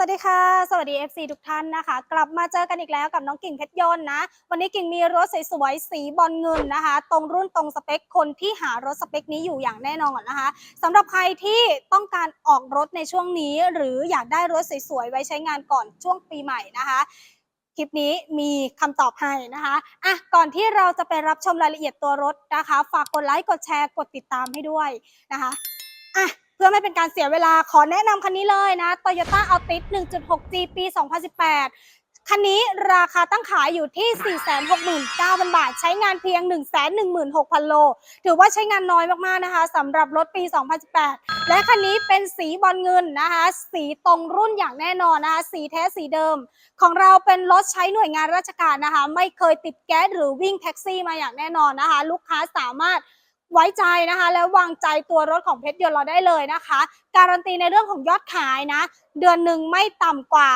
สวัสดีค่ะ สวัสดี FC ทุกท่านนะคะ กลับมาเจอกันอีกแล้วกับน้องกิ่งเพชรยนต์นะ วันนี้กิ่งมีรถสวยๆสีบอลเงินนะคะ ตรงรุ่นตรงสเปคคนที่หารถสเปคนี้อยู่อย่างแน่นอนนะคะสำหรับใครที่ต้องการออกรถในช่วงนี้ หรืออยากได้รถสวยๆไว้ใช้งานก่อนช่วงปีใหม่นะคะคลิปนี้มีคำตอบให้นะคะอะก่อนที่เราจะไปรับชมรายละเอียดตัวรถนะคะ ฝากกดไลค์กดแชร์กดติดตามให้ด้วยนะคะอะ เพื่อไม่เป็นการเสียเวลาขอแนะนำคันนี้เลยนะ Toyota Altis 1.6G ปี 2018คันนี้ราคาตั้งขายอยู่ที่ 469,000 บาท ใช้งานเพียง 116,000 โล ถือว่าใช้งานน้อยมากๆนะคะสำหรับรถปี 2018 และคันนี้เป็นสีบอลเงินนะคะ สีตรงรุ่นอย่างแน่นอนนะคะ สีแท้สีเดิม ของเราเป็นรถใช้หน่วยงานราชการนะคะ ไม่เคยติดแก๊สหรือวิ่งแท็กซี่มาอย่างแน่นอนนะคะ ลูกค้าสามารถ ไว้ใจนะคะ แล้ววางใจตัวรถของเพชรยนต์เราได้เลยนะคะ การันตีในเรื่องของยอดขายนะ เดือนหนึ่งไม่ต่ำกว่า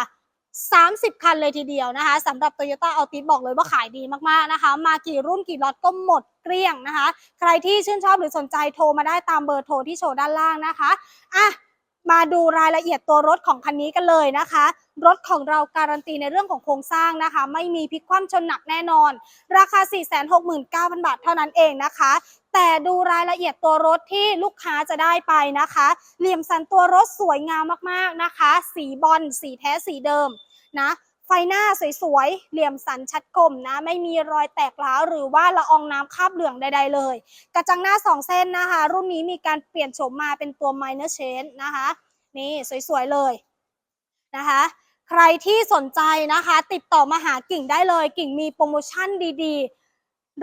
30 คันเลยทีเดียวนะคะสำหรับ Toyota Altis บอกเลยว่าขายดีมากๆนะคะ มากี่รุ่นกี่ล็อตก็หมดเกลี้ยงนะคะ ใครที่ชื่นชอบหรือสนใจโทรมาได้ตามเบอร์โทรที่โชว์ด้านล่างนะคะอะ มาดูรายละเอียดตัวรถของคันนี้กันเลยนะคะ รถของเราการันตีในเรื่องของโครงสร้างนะคะ ไม่มีพลิกคว่ำชนหนักแน่นอน ราคา 469,000 บาทเท่านั้นเองนะคะ แต่ดูรายละเอียดตัวรถที่ลูกค้าจะได้ไปนะคะ เหลี่ยมสันตัวรถสวยงามมากๆนะคะ สีบอลสีแท้สีเดิมนะ ฟหน้าสวยๆ เหลี่ยมสันชัดคมนะ ไม่มีรอยแตกร้าวหรือว่าละอองน้ำคาบเหลืองใดๆเลย กระจังหน้า 2 เส้นนะคะ รุ่นนี้มีการเปลี่ยนโฉมมาเป็นตัว minor change นะคะ นี่สวยๆ เลยนะคะ ใครที่สนใจนะคะ ติดต่อมาหากิ่งได้เลย กิ่งมีโปรโมชั่นดีๆ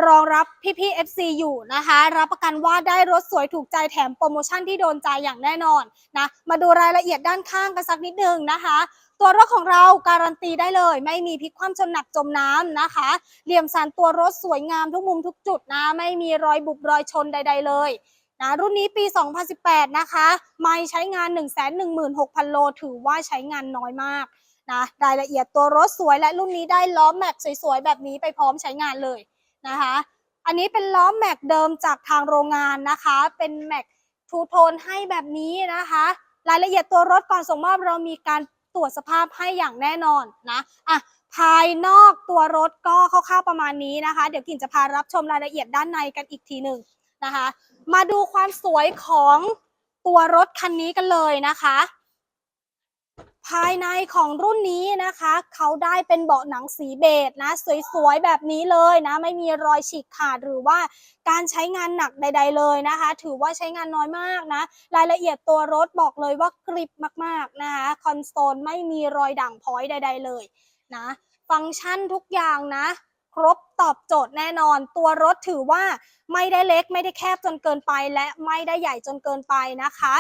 รองรับพี่ๆ FC อยู่นะคะ รับประกันว่าได้รถสวยถูกใจแถมโปรโมชั่นที่โดนใจอย่างแน่นอนนะ มาดูรายละเอียดด้านข้างกันสักนิดนึงนะคะ ตัวรถของเราการันตีได้เลย ไม่มีพลิกคว่ำชนหนักจมน้ำนะคะ เหลี่ยมสันตัวรถสวยงามทุกมุมทุกจุดนะ ไม่มีรอยบุบรอยชนใด ๆ เลยนะรุ่นนี้ปี 2018 นะคะ ไม่ใช้งาน 116,000 โล ถือว่าใช้งานน้อยมากนะ รายละเอียดตัวรถสวยและรุ่นนี้ได้ล้อแม็กสวยๆ แบบนี้ไปพร้อมใช้งานเลย นะคะ อันนี้เป็นล้อแม็กเดิมจากทางโรงงานนะคะ เป็นแม็กทูโทนให้แบบนี้นะคะ รายละเอียดตัวรถก่อนส่งมอบเรามีการตรวจสภาพให้อย่างแน่นอนนะอะภายนอกตัวรถก็คร่าวๆประมาณนี้นะคะ เดี๋ยวกิ่งจะพารับชมรายละเอียดด้านในกันอีกทีหนึ่งนะคะ มาดูความสวยของตัวรถคันนี้กันเลยนะคะ ภายในของรุ่นนี้นะคะ เขาได้เป็นเบาะหนังสีเบจนะ สวยๆ แบบนี้เลยนะ ไม่มีรอยฉีกขาดหรือว่าการใช้งานหนักใด ๆ เลยนะคะ ถือว่าใช้งานน้อยมากนะ รายละเอียดตัวรถบอกเลยว่ากริบมากๆนะคะ คอนโซลไม่มีรอยด่างพ้อยใด ๆ เลยนะ ฟังก์ชันทุกอย่างนะครบตอบโจทย์แน่นอน ตัวรถถือว่าไม่ได้เล็กไม่ได้แคบจนเกินไป และไม่ได้ใหญ่จนเกินไปนะคะ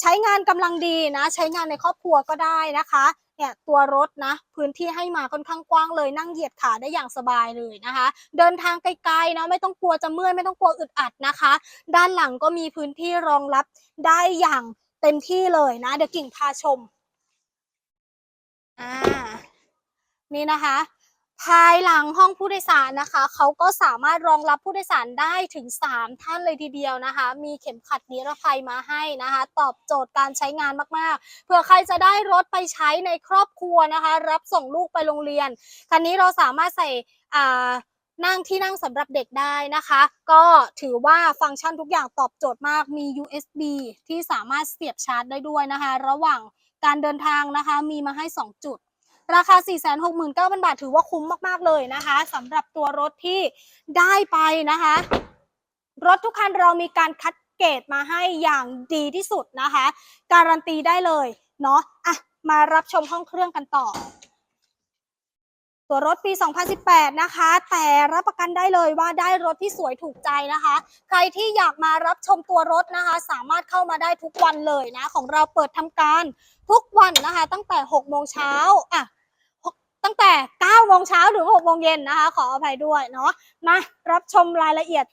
ใช้งานกำลังดีนะ ใช้งานในครอบครัวก็ได้นะคะเนี่ยตัวรถนะพื้นที่ให้มาค่อนข้างกว้างเลยนั่งเหยียดขาได้อย่างสบายเลยนะคะ เดินทางไกลๆนะไม่ต้องกลัวจะเมื่อยไม่ต้องกลัวอึดอัดนะคะ ด้านหลังก็มีพื้นที่รองรับได้อย่างเต็มที่เลยนะ เดี๋ยวกิ่งพาชมอ่านี่นะคะ ภายหลังห้องผู้โดยสารนะคะเขาก็สามารถรองรับผู้โดยสารได้ถึง 3 ท่านเลยทีเดียวนะคะ มีเข็มขัดนิรภัยมาให้นะคะ ตอบโจทย์การใช้งานมากๆเผื่อใครจะได้รถไปใช้ในครอบครัวนะคะ รับส่งลูกไปโรงเรียน คันนี้เราสามารถใส่อ่านั่งที่นั่งสำหรับเด็กได้นะคะ ก็ถือว่าฟังก์ชันทุกอย่างตอบโจทย์มากมี USB ที่สามารถเสียบชาร์จได้ด้วยนะคะ ระหว่างการเดินทางนะคะมีมาให้ 2 จุด ราคา 469,000 บาทถือว่าคุ้มมากๆเลยนะคะสำหรับตัวรถที่ได้ไปนะคะ รถทุกคันเรามีการคัดเกรดมาให้อย่างดีที่สุดนะคะ การันตีได้เลยเนาะอะมารับชมห้องเครื่องกันต่อ ตัวรถปี 2018 นะคะ แต่รับประกันได้เลยว่าได้รถที่สวยถูกใจนะคะ ใครที่อยากมารับชมตัวรถนะคะ สามารถเข้ามาได้ทุกวันเลยนะ ของเราเปิดทำการทุกวันนะคะ ตั้งแต่ 6 โมงเช้าอะ ตั้งแต่9โมงเช้าถึง6โมงเย็นนะคะ ขออภัยด้วยเนาะมารับชมรายละเอียด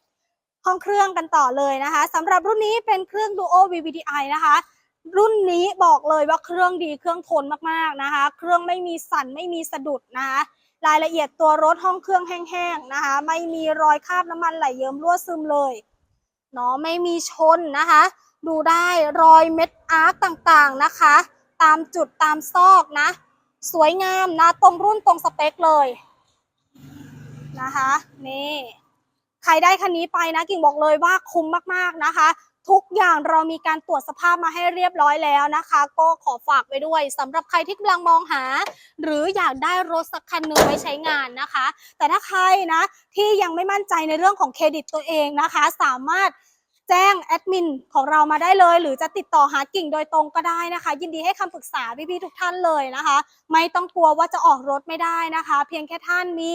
ห้องเครื่องกันต่อเลยนะคะสำหรับรุ่นนี้เป็นเครื่อง Duo VVTi นะคะรุ่นนี้บอกเลยว่าเครื่องดีเครื่องทนมากๆนะคะ เครื่องไม่มีสั่นไม่มีสะดุดนะคะรายละเอียดตัวรถห้องเครื่องแห้งๆนะคะ ไม่มีรอยคราบน้ำมันไหลเยิ้มรั่วซึมเลยเนาะไม่มีชนนะคะ ดูได้รอยเม็ดอาร์คต่างๆนะคะ ตามจุดตามซอกนะ สวยงามนะตรงรุ่นตรงสเปคเลยนะคะนี่ใครได้คันนี้ไปนะกิ่งบอกเลยว่าคุ้มมากๆนะคะ ทุกอย่างเรามีการตรวจสภาพมาให้เรียบร้อยแล้วนะคะ ก็ขอฝากไว้ด้วยสำหรับใครที่กำลังมองหา หรืออยากได้รถสักคันหนึ่งไว้ใช้งานนะคะ แต่ถ้าใครนะที่ยังไม่มั่นใจในเรื่องของเครดิตตัวเองนะคะ สามารถ แจ้งแอดมินของเรามาได้เลย หรือจะติดต่อหากิ่งโดยตรงก็ได้นะคะ ยินดีให้คำปรึกษาพี่ๆทุกท่านเลยนะคะ ไม่ต้องกลัวว่าจะออกรถไม่ได้นะคะ เพียงแค่ท่านมี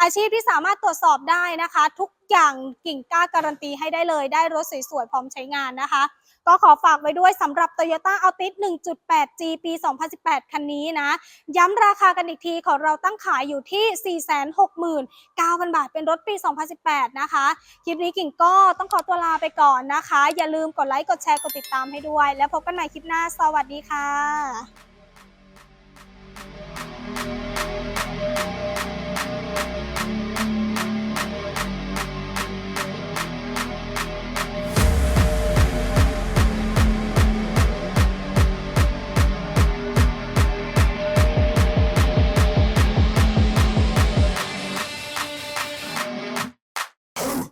อาชีพที่สามารถตรวจสอบได้นะคะ ทุกอย่างกิ่งกล้าการันตีให้ได้เลย ได้รถสวยๆพร้อมใช้งานนะคะ ก็ขอฝากไว้ด้วยสำหรับ Toyota Altis 1.8G ปี 2018 คันนี้นะ ย้ำราคากันอีกทีของเราตั้งขายอยู่ที่ 469,000 บาท เป็นรถปี 2018 นะคะ คลิปนี้กิ่งก็ต้องขอตัวลาไปก่อนนะคะ อย่าลืมกดไลค์ กดแชร์ กดติดตามให้ด้วย แล้วพบกันใหม่คลิปหน้า สวัสดีค่ะ